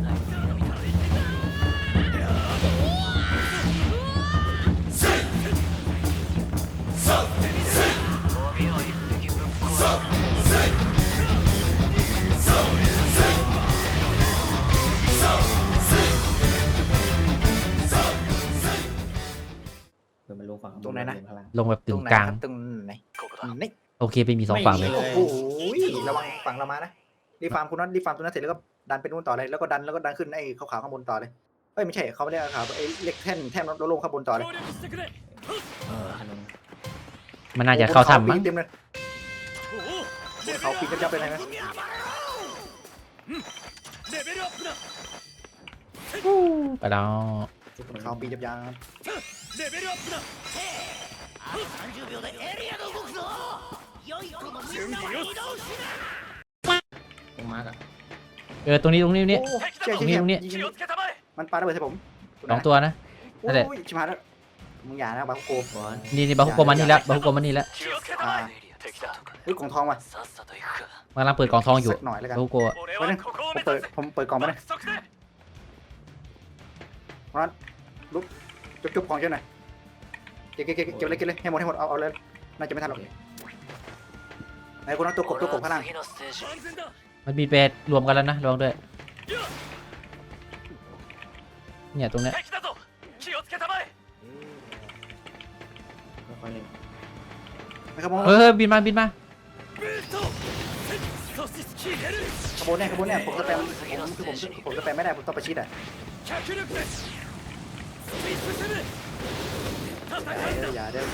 เดี๋ยวมันลงฝั่งข้างบตรงไหนนะลข้างล่างลงแบบตตึรงงไหนกลางครับตรงไหนนี่โอเคไปมีสองฝั่งเลย โอ้โหระวังฝั่งเรามานะรีฟาร์มคุณน็อตรีฟาร์มตัวนั้นเสร็จแล้วก็ ดันไปนู่นต่อเลยแล้วก็ดันแล้วก็ดันขึ้นไอ้ขาวๆข้างบนต่อเลยเอ้ยไม่ใช่เขาไม่ได้ขาวไอ้เล็กแท่นแท่นรถลงข้างบนต่อเลยเออขนมมันน่าจะเข้าถ้ำมั้งเต็มเลยเขาปีนยับๆไปไหนไหมไปแล้วเขาปีนยับยับตรงมาร์กอะ เออตรงนี้ตรงนี้ตรงนี้ โอ้เจ๊ตรงนี้ตรงนี้ ยิงมันปาระเบิดใส่ผมสองตัวนะนั่นแหละโอ้ยชิบหายแล้วมึงอย่านะบาคุโกบอลนี่นี่บาคุโกมันนี่แล้วบาคุโกมันนี่แล้วอ่าเฮ้ยกล่องทองว่ะมันกำลังเปิดกล่องทองอยู่สักหน่อยแล้วกันบาคุโกะไว้นะผมเปิดผมเปิดกล่องมาเลยร้อนลุกจุบจุบของเจ้าหน่อยเก็บเก็บเก็บเก็บเลยเก็บเลยให้หมดให้หมดเอาเอาเลยน่าจะไม่ทันหรอกไอ้คนนั้นตัวกบตัวกบข้างล่าง มันมีเปดรวมกันแล้วนะลองด้วย เนี่ยตรงเนี้ยค่อยๆเล่นนะครับผมเฮ้ยเฮ้ยบินมาบินมาขบวนเนี่ยขบวนเนี่ยผมสแปมผมคือผมผมสแปมไม่ได้ผมต้องประชิดอะอย่าเด้อ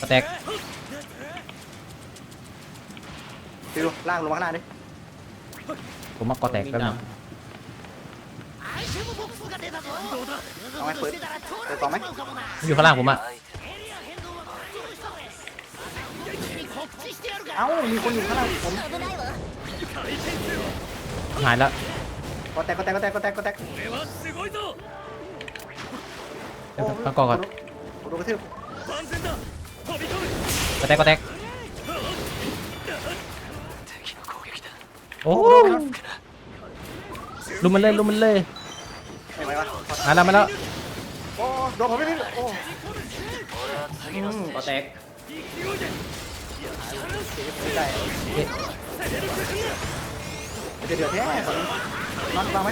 ก็แตกฟิวล่างลงมาข้างล่างดิ ผมมากอแตกแป๊บนึงเอาไหมเปิดเปิดกล่องไหมมันอยู่ข้างล่างผมอะเอ้ามีคนอยู่ข้างล่างผมหายแล้วก็แตกก็แตกก็แตกก็แตกก็แตกเดี๋ยวตั้งกองก่อนผมโดนกระทืบก็แตกก็แตก โอ้ลุมมันเลยลุมมันเลยไม่ไหววะมาแล้วมาแล้วโอ้โดนผมไม่ได้โอ้อืมก็แตกไม่ได้เดือดเดือดแท้ฝั่งนี้นอนวางไหม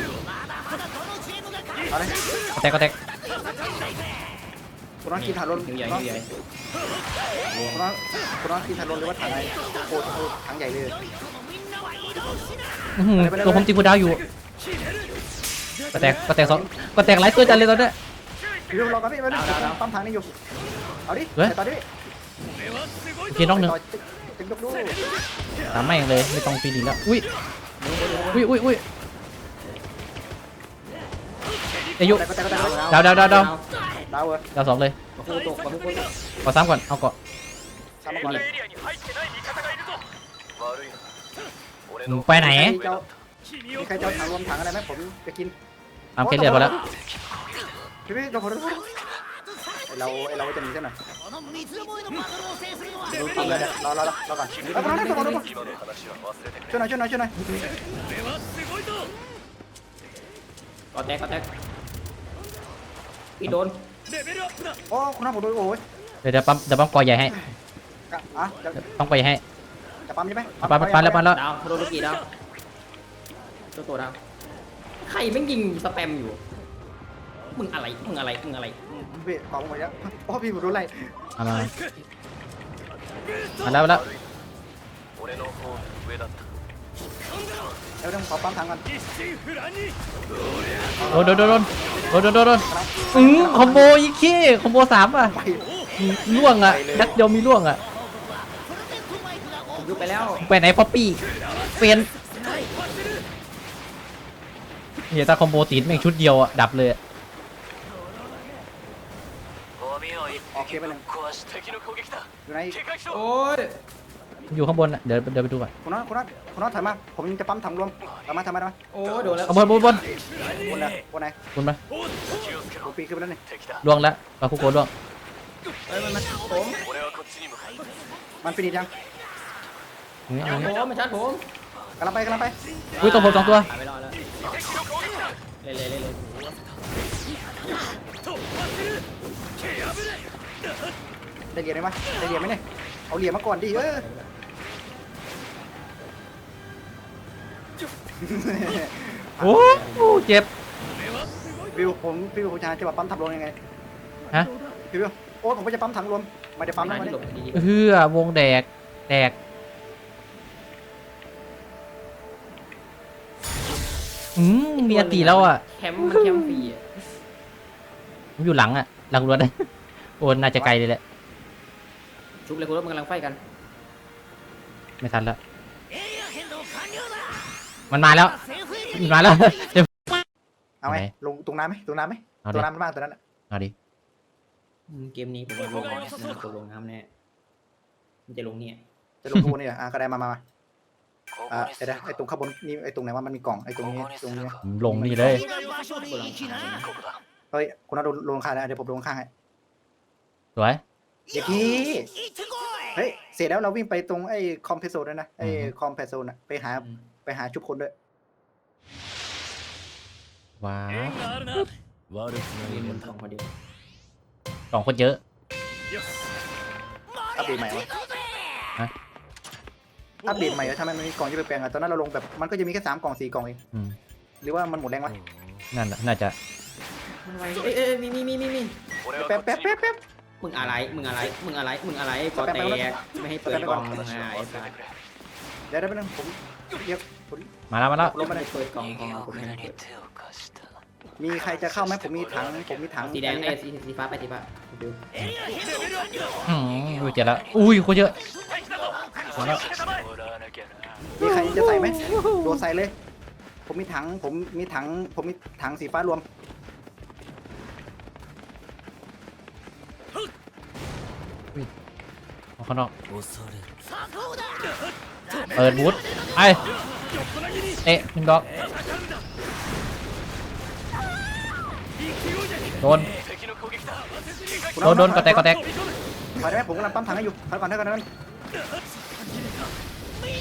เอาเลยก็แตกก็แตกคุณน้องกินถาดลนหิวใหญ่คุณน้องหิวใหญ่คุณน้องคุณน้องกินถาดลนหรือว่าถังอะไรโอ้โหถังใหญ่เลย อื้อหือตัวผมตีกูดาวอยู่ก็แตกก็แตกสองก็แตกหลายตัวจัดเลยตอนเนี้ย อยู่รอกันพี่มาดิปั๊มถังนี่อยู่ เอาดิเฮ้ยใส่ต่อดิโอเคน้องหนึ่งตึงยกดูตามแม่งเลยไม่ต้องปีดีแล้วอุ้ยอุ้ยอุ้ยอุ้ยอายุแต่ก็แต่ก็แต่ดาวดาวดาวดาว ดาวเว้ยดาวสองเลยบาคูตกบาคูตกขอซ้ำก่อนเอาเกาะทำมาก่อนเลย มึงไปไหนเจ้ามีใครจะเอาถังรวมถังอะไรไหมผมจะกินตามเคสเรียบร้อยแล้วพี่พี่เราขอโทษไอเราไอเราจะหนีซะหน่อยดูทำเลยรอรอรอรอก่อนเอาก่อนเอาก่อนเอาก่อนช่วยหน่อยช่วยหน่อยช่วยหน่อยก็แตกก็แตกพี่โดนโอ้คุณน้าผมโดนโอ้ยเดี๋ยวเดี๋ยวปั๊มเดี๋ยวปั๊มกอใหญ่ให้กะอะจะเดี๋ยวปั๊มกอใหญ่ให้จะ ปั๊มใช่ไหมปั๊มปั๊มปั๊มแล้วปั๊มแล้วดาวโดนลูกกี่ดาวตัวตัวดาวใครแม่งยิงสแปมอยู่ มึงอะไร มึงอะไร มึงอะไรพี่กองไปแล้วโอ้พี่ผมโดนไล่เอามามาแล้วมาแล้วเดี๋ยวต้องขอปั๊มถังก่อนโดนโดนโดนโดนโดนโดนโดนโดนอืมคอมโบอีกขี้คอมโบสามอะไปล่วงอะนัดเดียวมีล่วงอะผม ยุบไปแล้วไปไหนป๊อปปี้เปลี่ยนเฮียตาคอมโบตีนแม่งชุดเดียวอะดับเลยอะออกเคไปหนึ่งอยู่ไหนโอ้ยอยู่ข้างบนอะเดี๋ยวเดี๋ยวไปดูก่อนคุณน้าคุณน้าคุณน้าถอยมา ผมจะปั๊มถังรวมถอยมาถอยมาถอยมาโอ้ยโดนแล้วข้าบนบนบนบนไหนบนไหนบนไปผมปีนขึ้นไปแล้วนี่ล่วงแล้วปาคุโกะล่วงเอ้ยมันมาผมมันฟินิชยัง นี่ชาเอาร์จนี่ผมมันชาร์จผมกำลังไปกำลังไปอุ้ยตัวผมสองตัว หายไปรอดแล้วเล่นเลยเล่นเลยได้เหรียญไหมวะได้เหรียญไหมเนี่ยเอาเหรียญมาก่อนดิเออโอ้โหเจ็บวิวผมพี่วิวผมจะจะแบบปั๊มถังรวมยังไงฮะพี่วิวโอ้ผมก็จะปั๊มถังรวมไม่ได้ปั๊มหานะไม่ที่หลได้บดีเฮือวงแดก แดก อืมมีอันตีแล้วอะแคมป์มันแคมป์ฟรีอะผมอยู่หลังอะ หลังรถโอนน่าจะไกลเลยแหละ ชุบเลยคุณรถมันกำลังไฟกันไม่ทันแล้ว มันมาแล้ว มันมาแล้วเดี๋ยว เอาไหมไหนลงตรงน้ำไหมตรงน้ำไหมเอาตรดิงน้ำมันบ้างตรงนั้นอะเอาดิ อืมเกมนี้ผมว่าลงน้ำนะลงน้ำแน่มันจะลงเนี่ยจะลงทูนี่อะอะกระไดมามามา อ่าไอ้นะไอตรงข้างบนนี่ไอตรงไหนว่ามันมีกล่องไอตรงนี้ตรงนี้ลงนี่เลยเฮ้ยคุณน่าโดนลงข้างนะเดี๋ยวผมลงข้างให้สวยเด็กพี่เฮ้ยเสร็จแล้วเราวิ่งไปตรงไอคอมเพรสโซนนะไอคอมเพรสโซนไปหาไปหาชุบคนด้วยว้าวสองคนเยอะอัปเดตใหม่วะ อัปเดตใหม่แล้วทำไมมันมีกล่องที่แปลงๆอะตอนนั้นเราลงแบบมันก็จะมีแค่สามกล่องสี่กล่องเองอืมหรือว่ามันหมดแรงวะนั่นน่ะน่าจะ มันไวเอ้ยเอ้ยมีมีมีมีมีแป๊บแป๊บแป๊บแป๊บมึงอะไร มึงอะไร มึงอะไร มึงอะไรก่อแตกไม่ให้เปิดกล่องมึงอะไอ้สัสเดี๋ยวได้แป๊บนึงผมเรียกผมมาแล้วมาแล้วลบมาได้เปิดกล่องของเราผมไม่ให้เปิดมีใครจะเข้าไหมผมมีถังผมมีถังสีแดงไอ้สีสีฟ้าไปสีฟ้าดูอืมดูเจ็บแล้วอุ้ยโคตรเยอะ มีใครจะใส่ไหมตัวใส่เลย ผมมีถัง ผมมีถัง ผมมีถังสีฟ้ารวม เอขางนอกเปิดบูทไอเตะหนึ่งดอกโดนโดนโดนกระแตกกระแตกไปได้ไหมผมกำลังปั้มถังให้อยู่ถอยก่อนได้ก่อนนั้น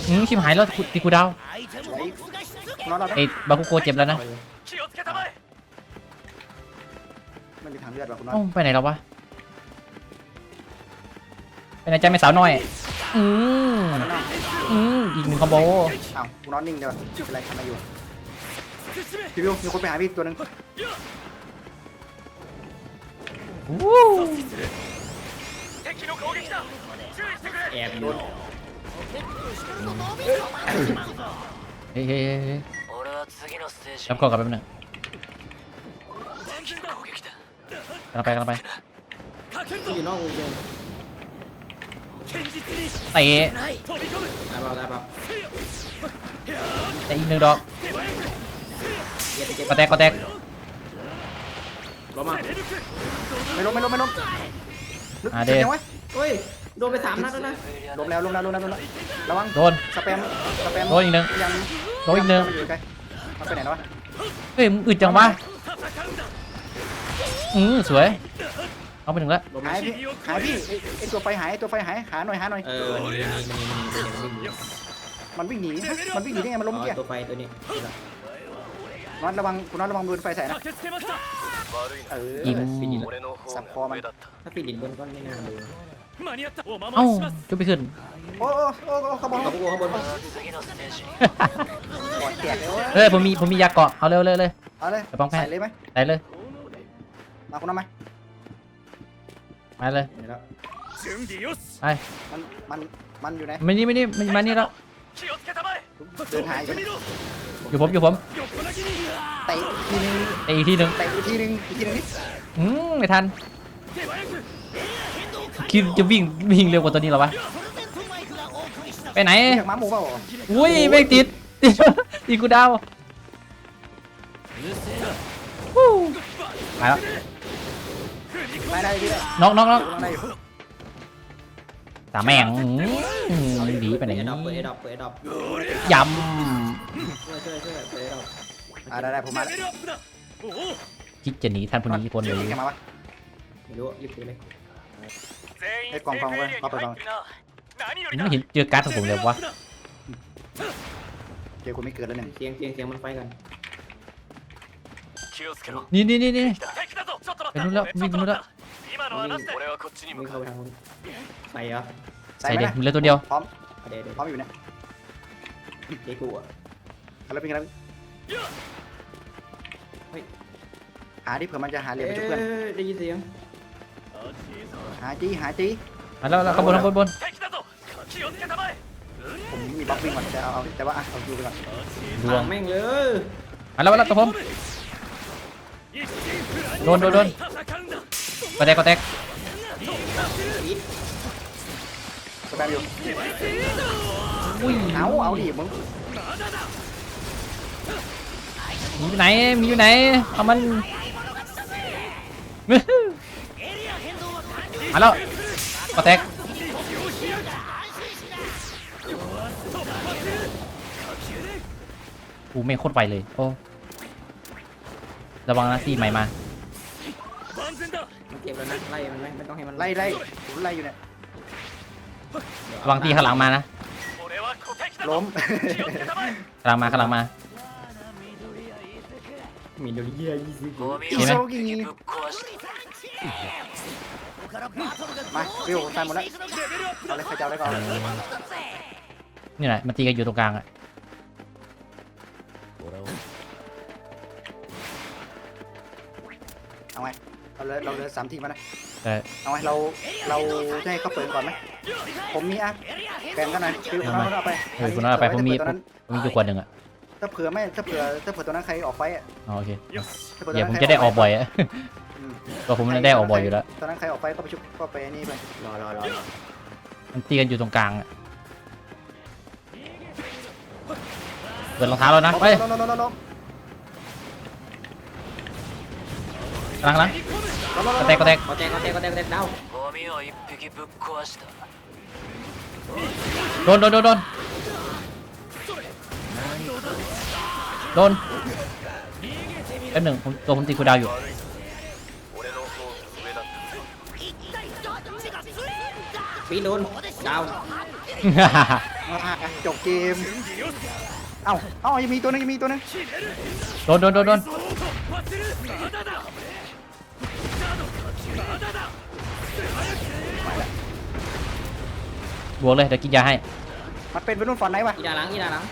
อืมชิมหายแล้วกูตีกูดาวไหนนอนรอนะไอ้บาคุโกเจ็บแล้วนะมันมีถังเลือดว่ะคุณนอเอ้าไปไหนแล้ววะไปไหนใจไม่สาวน้อย อืมอืมอีกหนึ่งคอมโบอ้าวคุณนอนนิ่งเดี๋ยวเป็นไรทำอะไรอยู่พี่วิวมีคนไปหาพี่ตัวนึงวู้แอบอยู่ เฮ้ยเฮ้ยเฮ้ยรับก่อนกลับแป๊บนึงกังไปกำลังไปที่ยกวงเวียตะได้ป่าได้ป่าตะอีกหนึ่งดอกเหยียกกระแตกกระแตกล้มมาไม่ล้มไม่ล้มไม่ล้มอ่าเด็ยังไง้ย โดนไปสามนัดแล้วนะ ล้มแล้วล้มแล้วล้มแล้วล้มแล้วระวังโดน สแปมสแปมโดนอีกหนึ่งยังโดนอีกหนึ่ง มัยู่ไกลมันไปไหนแล้ววะเฮ้ยมึงอึดจังวะอือสวย เอาไปถึงแล้วหายพี่หายพี่ไอ้ไตัวไฟหายตัวไฟหายหาหน่อยหาหน่อยมันวิ่งหนีมันวิ่งหนีได้ไงมันล้มที่ออ๋ตัวไฟตัวนี้น็อตระวังคุณน็อตระวังมือไฟใส่นะเออยิงสับคอมันถ้าปีดินบนก้อไม่น่าเลย เอ้าจุบไปขึ้นเฮ้ยผมมีผมมียาเกาะเอาเร็วเลยเลยเอาเลยไปป้องแพใส่ทย์เลยไหมใส่เลยมาคนนั้นไหมมาเลยไปมันมันมันอยู่ไหนไม่นี่ไม่นี่มามานี่แล้วเดินหายอยู่ผมอยู่ผมเตะอีกทีนึงไปอีทีนึงเตะอีกทีหนึ่งอีกทีหนึ่งอืมไม่ทัน คิดจะวิ่งวิ่งเร็วกว่าตัวนี้เหรอวะไปไหนอยากม้าหมูเปล่าอุ้ยไม่ติดติดติดกูดาววู้ไปแล้วได้ได้พี่ได้น็อกน็อกน็อกกำลังได้อยู่ตาแม่งอืมหนีไปไหนเปิดนี่ดอกเปิดดอกเปิดดอกยช่วยช่วยช่วยเปิดดอกอ่าได้ได้ผมมาแล้วำคิดจะหนีท่านผู้นี้พ้นเลยแกมาวะไม่รู้หยิบไปเลย ไอ้กองฟังไปเอาไปฟังไม่เห็นเจอการ์ดของผมเลยวะเจอคนไม่เกิดแล้วเนี่ยเสียงเสียงเสียงมันไฟกันนี่นี่นี่นี่ไปนู้นแล้วมีนู้นแล้วมึงเข้าไปทางนู้นใส่เหรอใส่เด็กมึงเลือตัวเดียวพร้อมเด็กพร้อมอยู่เนี่ยเด็กกูอะแล้วเป็นไงหาที่เผื่อมันจะหาเหรียญไปช่วยเพื่อนได้ยินเสียง หายจีหายจีอาแล้วแล้วข้างบนขบวนผมมีบล็อกวิ่งก่อนจะเอาเอาแต่ว่าเอาดูไปก่อนดวงแม่งเลยอาแล้วแล้วกัะผมโดนโดนโดนกระแตกกระแตกสแปมอยู่อุ้ยเอาเอาดิมึงมีอยู่ไหนมีอยู่ไหนเอามัน มาแล้วก็แตกกูไม่โคตรไวเลย โอ้ ระวังนะซี่ใหม่มาเก็บแล้วนะไล่มันไม่ต้องให้มันไล่ไล่ผมไล่อยู่เนี่ยระวังตีข้างหลังมานะล้ม ข้างหลังมาข้างหลังมา มีโดนเยี่ยยี่สิบ โซกิ มาวิวตายหมดแล้วเอาเลยใครจะเอาได้ก่อนนี่แหละมันตีกันอยู่ตรงกลางอะเอาไงเราเหลือเราเหลือสามทีมแล้วนะแต่เอาไงเราเราจะให้เขาเปิดก่อนไหมผมมีอะแบ่งกันหน่อยคือคนนั้นเอาไปเออคุณน้าไปผมมีตัวนั้นผมมีอยู่ขวดหนึ่งอะถ้าเผื่อไม่ถ้าเผื่อถ้าเผื่อตัวนั้นใครออกไปอะอ๋อโอเคถ้าผื่เดี๋ยวตัวผมนั้นใครจะได้ออกบ่อยอะอืม ก็ผมได้ออกบ่อยอยู่แล้ว ตอนนั้นใครออกไปก็ไปชุบก็ไปนี่ไปรอรอรอมันตีกันอยู่ตรงกลางเปิดรองเท้าแล้วนะไปรอรอรอรกรอรอกอรอรอรอรอรอรอรอรอรอดารอรอรอรอรอรอรอรออรอหนึ่งตัวผมตีคูดาวอยู่ ปีนูนดาวจบเกม เอ้าเอ้ายังมีตัวนึงยังมีตัวนึงโดนโดนโดนโดนบวกเลยเดี๋ยวกินยาให้มันเป็นเป็นรุ่นฝันไหนวะยาหลังอีดาหลัง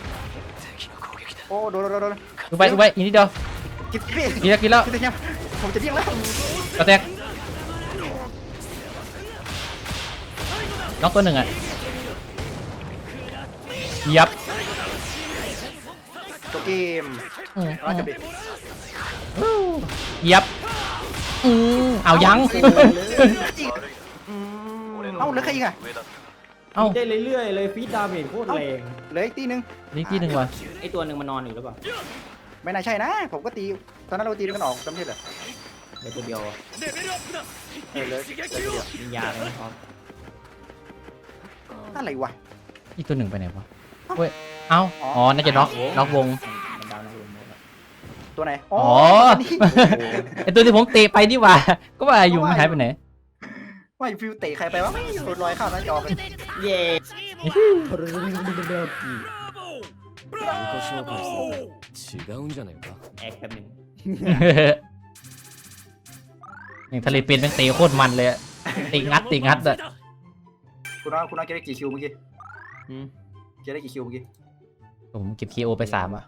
โอ้โดนโดนโดนโดนไปดูไปอีกนี่เดียวกินกินแล้วกินแล้วผมจะเรียงแล้วกระแตก็อกตัวหนึ่งอะยับตัเกมยับอืมเอายังเอาเหลือใครอีกอะเอ้าได้เรื่อยๆเลยฟีดดาเมจโคตรแรงเลยอีกตีหนึงนี่ทีหนึ่งวะไอตัวหนึ่งมันนอนอยู่หรือเปล่าไม่น่าใช่นะ ผมก็ตีตอนนั้นเราตีด้วยกันออกจำได้เหรอไอตัวเดียวเหลือเหลืเดียวมียาไหมครับ อะไรวะ อีกตัวหนึ่งไปไหนวะเว้ยเอ้าอ๋อน่าจะน็อกน็อกวง มันดาวนะคุณหมดแล้ว ตัวไหน อ๋อ นี่ ไอตัวที่ผมเตะไปนี่หว่า ก็ว่าอยู่มันหายไปไหน ว่าฟิวเตะใครไปวะไม่อยู่ลอยเข้าหน้าจอไป เย้ 違うんじゃねえか แอกแบบหนึ่ง อย่างทะเลเป็นแม่งเตะโคตรมันเลยอะตีงัดตีงัดอะ คุณน้องคุณน้องเก็บได้กี่คิวเมื่อกี้เก็บได้กี่คิวเมื่อกี้ผมเก็บคีโอไปสามอะ